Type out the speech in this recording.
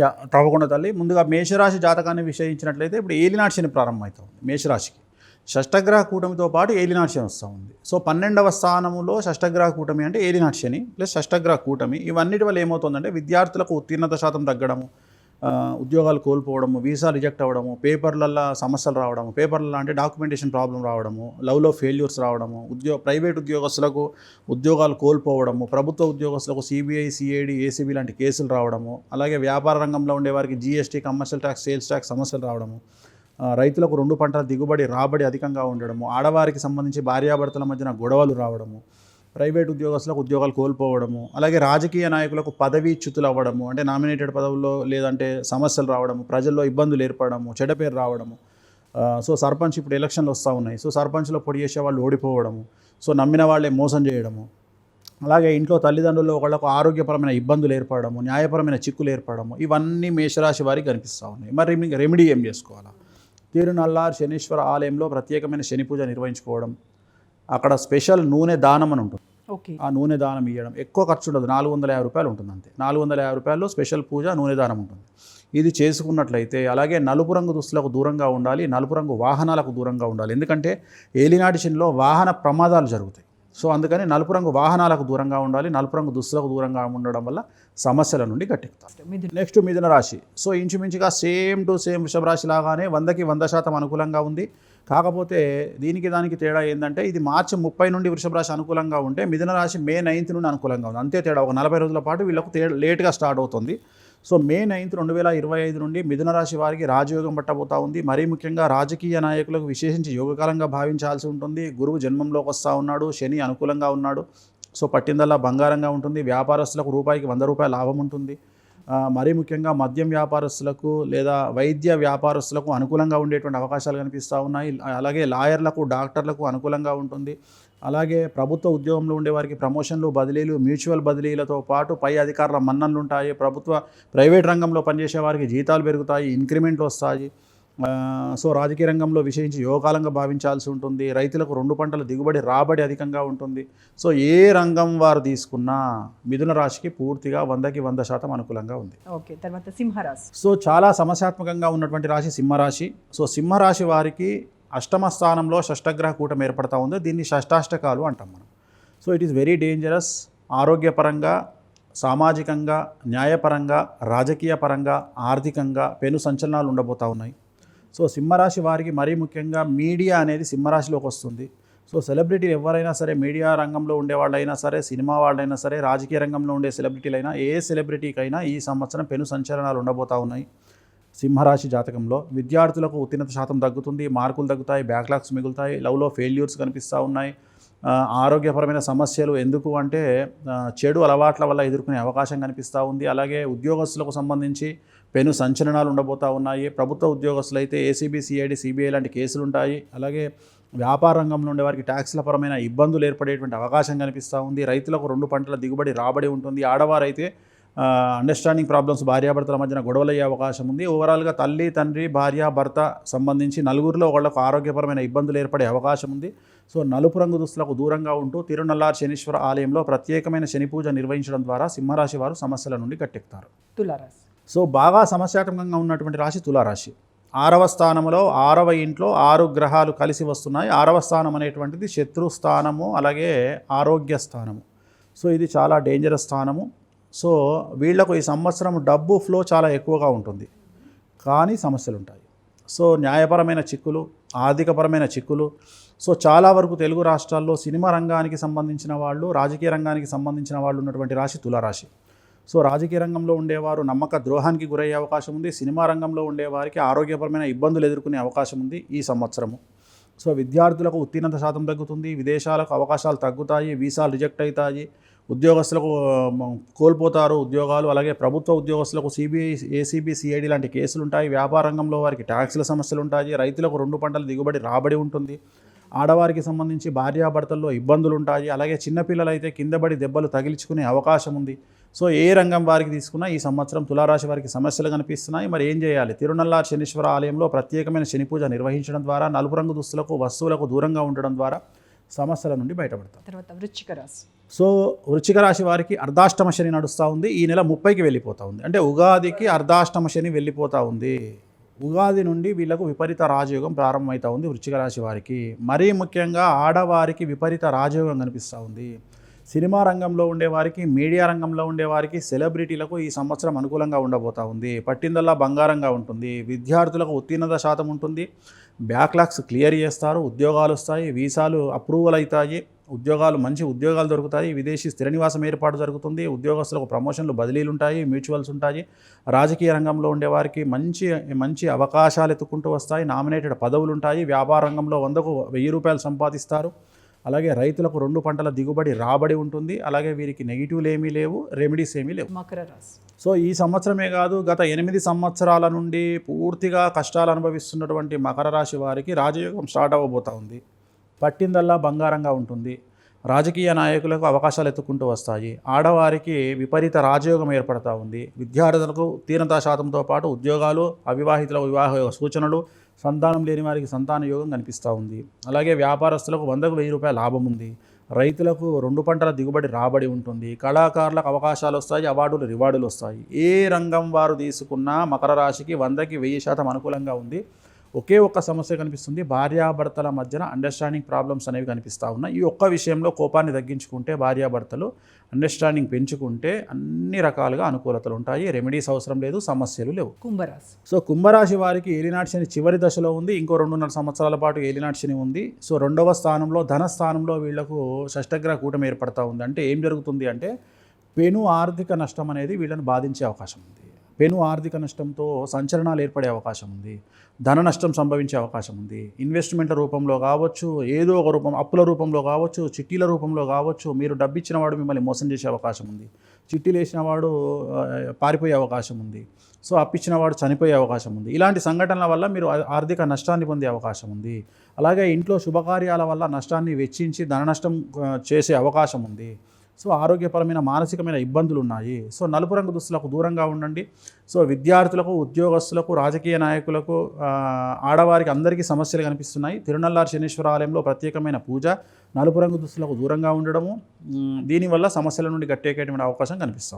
Yeah తప్పకుండా తల్లి. ముందుగా మేషరాశి జాతకాన్ని విషయించినట్లయితే ఇప్పుడు ఏలినాటి శని ప్రారంభమవుతుంది మేషరాశికి. షష్టగ్రహ కూటమితో పాటు ఏలినాటి శని వస్తూ ఉంది సో పన్నెండవ స్థానంలో షష్టగ్రహ కూటమి అంటే ఏలినాటి శని ప్లస్ షష్టగ్రహ కూటమి. ఇవన్నిటి వల్ల ఏమవుతుందంటే విద్యార్థులకు ఉత్తీర్ణత శాతం తగ్గడము ఉద్యోగాలు కోల్పోవడము వీసా రిజెక్ట్ అవ్వడము పేపర్లలో సమస్యలు రావడము పేపర్లలో అంటే డాక్యుమెంటేషన్ ప్రాబ్లం రావడము లవ్లో ఫెయిల్యూర్స్ రావడము ఉద్యోగ ప్రైవేట్ ఉద్యోగస్తులకు ఉద్యోగాలు కోల్పోవడము ప్రభుత్వ ఉద్యోగస్తులకు సిబిఐ సిఐడి ఏసీబీ లాంటి కేసులు రావడము అలాగే వ్యాపార రంగంలో ఉండే వారికి GST commercial tax sales tax సమస్యలు రావడము రైతులకు రెండు పంటల దిగుబడి రాబడి అధికంగా ఉండడము ఆడవారికి సంబంధించి భార్యాభర్తల మధ్యన గొడవలు రావడము ప్రైవేట్ ఉద్యోగస్తులకు ఉద్యోగాలు కోల్పోవడము అలాగే రాజకీయ నాయకులకు పదవీచ్యుతులు అవ్వడము అంటే నామినేటెడ్ పదవుల్లో లేదంటే సమస్యలు రావడము ప్రజల్లో ఇబ్బందులు ఏర్పడము చెడ్డ పేరు రావడము. సో సర్పంచ్ ఇప్పుడు ఎలక్షన్లు వస్తూ ఉన్నాయి. సో సర్పంచ్లో పొడి చేసే వాళ్ళు ఓడిపోవడము. సో నమ్మిన వాళ్ళే మోసం చేయడము. అలాగే ఇంట్లో తల్లిదండ్రులు ఒకళ్ళకు ఆరోగ్యపరమైన ఇబ్బందులు ఏర్పడము న్యాయపరమైన చిక్కులు ఏర్పడము ఇవన్నీ మేషరాశి వారికి కనిపిస్తూ ఉన్నాయి. మరి రెమెడీ ఏం చేసుకోవాలా? తిరునల్లార్ శనీశ్వర ఆలయంలో ప్రత్యేకమైన శని పూజ నిర్వహించుకోవడం అక్కడ స్పెషల్ నూనె దానం అని ఉంటుంది. ఓకే. ఆ నూనె దానం ఇవ్వడం ఎక్కువ ఖర్చు ఉండదు. నాలుగు వందల యాభై రూపాయలు ఉంటుంది అంతే. నాలుగు వందల యాభై రూపాయల్లో స్పెషల్ పూజ నూనె దానం ఉంటుంది. ఇది చేసుకున్నట్లయితే అలాగే నలుపు రంగు దుస్తులకు దూరంగా ఉండాలి నలుపు రంగు వాహనాలకు దూరంగా ఉండాలి. ఎందుకంటే ఏలినాటి శనిలో వాహన ప్రమాదాలు జరుగుతాయి. సో అందుకని నలుపు రంగు వాహనాలకు దూరంగా ఉండాలి నలుపు రంగు దుస్తులకు దూరంగా ఉండడం వల్ల సమస్యల నుండి గట్టెక్కుతారు. నెక్స్ట్ మిథున రాశి. సో ఇంచుమించుగా సేమ్ టు సేమ్ వృషభ రాశి లాగానే వందకి వంద శాతం అనుకూలంగా ఉంది. కాకపోతే దీనికి దానికి తేడా ఏంటంటే ఇది మార్చి ముప్పై నుండి వృషభ రాశి అనుకూలంగా ఉంటే మిథున రాశి మే నైన్త్ నుండి అనుకూలంగా ఉంది. అంతే తేడా. ఒక నలభై రోజుల పాటు వీళ్ళకు లేట్గా స్టార్ట్ అవుతుంది. సో మే నైన్త్ రెండు వేల ఇరవై ఐదు నుండి మిథున రాశి వారికి రాజయోగం పట్టబోతా ఉంది. మరీ ముఖ్యంగా రాజకీయ నాయకులకు విశేషించి యోగకాలంగా భావించాల్సి ఉంటుంది. గురువు జన్మంలోకి వస్తూ ఉన్నాడు. శని అనుకూలంగా ఉన్నాడు. సో పట్టిందల్లా బంగారంగా ఉంటుంది. వ్యాపారస్తులకు రూపాయికి వంద రూపాయల లాభం ఉంటుంది. మరీ ముఖ్యంగా మద్యం వ్యాపారస్తులకు లేదా వైద్య వ్యాపారస్తులకు అనుకూలంగా ఉండేటువంటి అవకాశాలు కనిపిస్తూ ఉన్నాయి. అలాగే లాయర్లకు డాక్టర్లకు అనుకూలంగా ఉంటుంది. అలాగే ప్రభుత్వ ఉద్యోగంలో ఉండే వారికి ప్రమోషన్లు బదిలీలు మ్యూచువల్ బదిలీలతో పాటు పై అధికారుల మన్నన్లు ఉంటాయి. ప్రభుత్వ ప్రైవేట్ రంగంలో పనిచేసే వారికి జీతాలు పెరుగుతాయి ఇంక్రిమెంట్లు వస్తాయి. సో రాజకీయ రంగంలో విశేషించి యోగకాలంగా భావించాల్సి ఉంటుంది. రైతులకు రెండు పంటల దిగుబడి రాబడి అధికంగా ఉంటుంది. సో ఏ రంగం వారు తీసుకున్నా మిథున రాశికి పూర్తిగా వందకి వంద శాతం అనుకూలంగా ఉంది. ఓకే తర్వాత సింహరాశి. సో చాలా సమస్యాత్మకంగా ఉన్నటువంటి రాశి సింహరాశి. సో సింహరాశి వారికి అష్టమ స్థానంలో షష్టగ్రహ కూటమి ఏర్పడతా ఉంది. దీన్ని షష్టాష్టకాలు అంటాం మనం. So it is very dangerous. ఆరోగ్యపరంగా సామాజికంగా న్యాయపరంగా రాజకీయ పరంగా ఆర్థికంగా పెను సంచలనాలు ఉండబోతూ ఉన్నాయి. సో సింహరాశి వారికి మరీ ముఖ్యంగా మీడియా అనేది సింహరాశిలోకి వస్తుంది. సో సెలబ్రిటీలు ఎవరైనా సరే మీడియా రంగంలో ఉండే వాళ్ళైనా సరే సినిమా వాళ్ళైనా సరే రాజకీయ రంగంలో ఉండే సెలబ్రిటీలైనా ఏ సెలబ్రిటీకైనా ఈ సంవత్సరం పెను సంచలనాలు ఉండబోతా ఉన్నాయి. సింహరాశి జాతకంలో విద్యార్థులకు ఉత్తీర్ణత శాతం తగ్గుతుంది మార్కులు తగ్గుతాయి బ్యాక్లాగ్స్ మిగులుతాయి లవ్లో ఫెయిల్యూర్స్ కనిపిస్తూ ఉన్నాయి. ఆరోగ్యపరమైన సమస్యలు ఎందుకు అంటే చెడు అలవాట్ల వల్ల ఎదుర్కొనే అవకాశం కనిపిస్తూ ఉంది. అలాగే ఉద్యోగస్తులకు సంబంధించి పెను సంచలనాలు ఉండబోతా ఉన్నాయి. ప్రభుత్వ ఉద్యోగస్తులు అయితే ఏసీబీ సిఐడి సిబిఐ లాంటి కేసులు ఉంటాయి అలాగే వ్యాపార రంగంలో ఉండే వారికి ట్యాక్స్ల పరమైన ఇబ్బందులు ఏర్పడేటువంటి అవకాశం కనిపిస్తూ ఉంది. రైతులకు రెండు పంటల దిగుబడి రాబడి ఉంటుంది. ఆడవారైతే అండర్స్టాండింగ్ ప్రాబ్లమ్స్ భార్యాభర్తల మధ్యన గొడవలయ్యే అవకాశం ఉంది. ఓవరాల్గా తల్లి తండ్రి భార్య భర్త సంబంధించి నలుగురిలో ఒకళ్ళకు ఆరోగ్యపరమైన ఇబ్బందులు ఏర్పడే అవకాశం ఉంది. సో నలుపు రంగు దుస్తులకు దూరంగా ఉంటూ తిరునల్లార్ శనీశ్వర ఆలయంలో ప్రత్యేకమైన శని పూజ నిర్వహించడం ద్వారా సింహరాశి వారు సమస్యల నుండి గట్టెక్కుతారు తులారాశి. సో బాగా సమస్యాత్మకంగా ఉన్నటువంటి రాశి తులారాశి. ఆరవ స్థానంలో ఆరవ ఇంట్లో ఆరు గ్రహాలు కలిసి వస్తున్నాయి. ఆరవ స్థానం అనేటువంటిది శత్రు స్థానము అలాగే ఆరోగ్య స్థానము. సో ఇది చాలా డేంజరస్ స్థానము. సో వీళ్ళకు ఈ సంవత్సరం డబ్బు ఫ్లో చాలా ఎక్కువగా ఉంటుంది. కానీ సమస్యలు ఉంటాయి సో న్యాయపరమైన చిక్కులు ఆర్థికపరమైన చిక్కులు. సో చాలా వరకు తెలుగు రాష్ట్రాల్లో సినిమా రంగానికి సంబంధించిన వాళ్ళు రాజకీయ రంగానికి సంబంధించిన వాళ్ళు ఉన్నటువంటి రాశి తులారాశి. సో రాజకీయ రంగంలో ఉండేవారు నమ్మక ద్రోహానికి గురయ్యే అవకాశం ఉంది సినిమా రంగంలో ఉండేవారికి ఆరోగ్యపరమైన ఇబ్బందులు ఎదుర్కొనే అవకాశం ఉంది ఈ సంవత్సరము. సో విద్యార్థులకు ఉత్తీర్ణత శాతం తగ్గుతుంది విదేశాలకు అవకాశాలు తగ్గుతాయి వీసాలు రిజెక్ట్ అవుతాయి ఉద్యోగస్తులకు కోల్పోతారు ఉద్యోగాలు అలాగే ప్రభుత్వ ఉద్యోగస్తులకు సిబిఐ ఏసీబీ సిఐడి లాంటి కేసులు ఉంటాయి వ్యాపార రంగంలో వారికి ట్యాక్స్ల సమస్యలు ఉంటాయి రైతులకు రెండు పంటల దిగుబడి రాబడి ఉంటుంది ఆడవారికి సంబంధించి భార్యాభర్తల్లో ఇబ్బందులు ఉంటాయి అలాగే చిన్నపిల్లలు అయితే కిందబడి దెబ్బలు తగిలించుకునే అవకాశం ఉంది. సో ఏ రంగం వారికి తీసుకున్నా ఈ సంవత్సరం తులారాశి వారికి సమస్యలు కనిపిస్తున్నాయి. మరి ఏం చేయాలి? తిరునల్లార్ శనీశ్వర ఆలయంలో ప్రత్యేకమైన శని పూజ నిర్వహించడం ద్వారా నలుపు రంగు దుస్తులకు వస్తువులకు దూరంగా ఉండడం ద్వారా సమస్యల నుండి బయటపడతాం. తర్వాత వృశ్చిక రాశి. సో వృచ్చిక రాశి వారికి అర్ధాష్టమ శని నడుస్తూ ఉంది. ఈ నెల ముప్పైకి వెళ్ళిపోతూ ఉంది. అంటే ఉగాదికి అర్ధాష్టమ శని వెళ్ళిపోతూ ఉంది. ఉగాది నుండి వీళ్ళకు విపరీత రాజయోగం ప్రారంభమవుతూ ఉంది వృశ్చిక రాశి వారికి. మరీ ముఖ్యంగా ఆడవారికి విపరీత రాజయోగం కనిపిస్తూ ఉంది సినిమా రంగంలో ఉండేవారికి మీడియా రంగంలో ఉండేవారికి సెలబ్రిటీలకు ఈ సంవత్సరం అనుకూలంగా ఉండబోతా ఉంది పట్టిందల్లా బంగారంగా ఉంటుంది. విద్యార్థులకు ఉత్తీర్ణత శాతం ఉంటుంది. బ్యాక్లాగ్స్ క్లియర్ చేస్తారు ఉద్యోగాలు వస్తాయి వీసాలు అప్రూవల్ అవుతాయి. ఉద్యోగాలు మంచి ఉద్యోగాలు దొరుకుతాయి. విదేశీ స్థిర నివాసం ఏర్పాటు జరుగుతుంది. ఉద్యోగస్తులకు ప్రమోషన్లు బదిలీలు ఉంటాయి మ్యూచువల్స్ ఉంటాయి. రాజకీయ రంగంలో ఉండేవారికి మంచి మంచి అవకాశాలు ఎత్తుకుంటూ వస్తాయి. నామినేటెడ్ పదవులు ఉంటాయి వ్యాపార రంగంలో వందకు వెయ్యి రూపాయలు సంపాదిస్తారు. అలాగే రైతులకు రెండు పంటల దిగుబడి రాబడి ఉంటుంది. అలాగే వీరికి నెగిటివ్లు ఏమీ లేవు రెమెడీస్ ఏమీ లేవు. మకర రాశి. సో ఈ సంవత్సరమే కాదు గత ఎనిమిది సంవత్సరాల నుండి పూర్తిగా కష్టాలు అనుభవిస్తున్నటువంటి మకర రాశి వారికి రాజయోగం స్టార్ట్ అవ్వబోతా ఉంది. పట్టిందల్లా బంగారంగా ఉంటుంది. రాజకీయ నాయకులకు అవకాశాలు ఎత్తుకుంటూ వస్తాయి. ఆడవారికి విపరీత రాజయోగం ఏర్పడతా ఉంది. విద్యార్థులకు ఉత్తీర్ణతా శాతంతో పాటు ఉద్యోగాలు అవివాహితుల వివాహ సూచనలు సంతానం లేని వారికి సంతాన యోగం కనిపిస్తూ ఉంది. అలాగే వ్యాపారస్తులకు వందకు వెయ్యి రూపాయల లాభం ఉంది. రైతులకు రెండు పంటల దిగుబడి రాబడి ఉంటుంది. కళాకారులకు అవకాశాలు వస్తాయి అవార్డులు రివార్డులు వస్తాయి. ఏ రంగం వారు తీసుకున్నా మకర రాశికి వందకి వెయ్యి శాతం అనుకూలంగా ఉంది. ఒకే ఒక్క సమస్య కనిపిస్తుంది. భార్యాభర్తల మధ్యన అండర్స్టాండింగ్ ప్రాబ్లమ్స్ అనేవి కనిపిస్తూ ఉన్నాయి. ఈ ఒక్క విషయంలో కోపాన్ని తగ్గించుకుంటే భార్యాభర్తలు అండర్స్టాండింగ్ పెంచుకుంటే అన్ని రకాలుగా అనుకూలతలు ఉంటాయి. రెమెడీస్ అవసరం లేదు సమస్యలు లేవు. కుంభరాశి. సో కుంభరాశి వారికి ఏలినాటి శని చివరి దశలో ఉంది. ఇంకో రెండున్నర సంవత్సరాల పాటు ఏలినాటి శని ఉంది. సో రెండవ స్థానంలో ధన స్థానంలో వీళ్ళకు షష్టగ్రహ కూటమి ఏర్పడతా ఉంది. అంటే ఏం జరుగుతుంది అంటే పెను ఆర్థిక నష్టం అనేది వీళ్ళని బాధించే అవకాశం ఉంది. పెను ఆర్థిక నష్టంతో సంచలనాలు ఏర్పడే అవకాశం ఉంది. ధన నష్టం సంభవించే అవకాశం ఉంది. ఇన్వెస్ట్మెంట్ల రూపంలో కావచ్చు ఏదో ఒక రూపం అప్పుల రూపంలో కావచ్చు చిట్టీల రూపంలో కావచ్చు మీరు డబ్బిచ్చిన వాడు మిమ్మల్ని మోసం చేసే అవకాశం ఉంది. చిట్టీలు వేసిన వాడు పారిపోయే అవకాశం ఉంది. సో అప్పిచ్చిన వాడు చనిపోయే అవకాశం ఉంది. ఇలాంటి సంఘటనల వల్ల మీరు ఆర్థిక నష్టాన్ని పొందే అవకాశం ఉంది. అలాగే ఇంట్లో శుభకార్యాల వల్ల నష్టాన్ని వెచ్చించి ధన నష్టం చేసే అవకాశం ఉంది. సో ఆరోగ్యపరమైన మానసికమైన ఇబ్బందులు ఉన్నాయి సో నలుపు రంగు దుస్తులకు దూరంగా ఉండండి. సో విద్యార్థులకు ఉద్యోగస్తులకు రాజకీయ నాయకులకు ఆడవారికి అందరికీ సమస్యలు కనిపిస్తున్నాయి. తిరునల్లారు శనీశ్వర ఆలయంలో ప్రత్యేకమైన పూజ నలుపు రంగు దుస్తులకు దూరంగా ఉండడము దీనివల్ల సమస్యల నుండి గట్టేకేటువంటి అవకాశం కనిపిస్తుంది.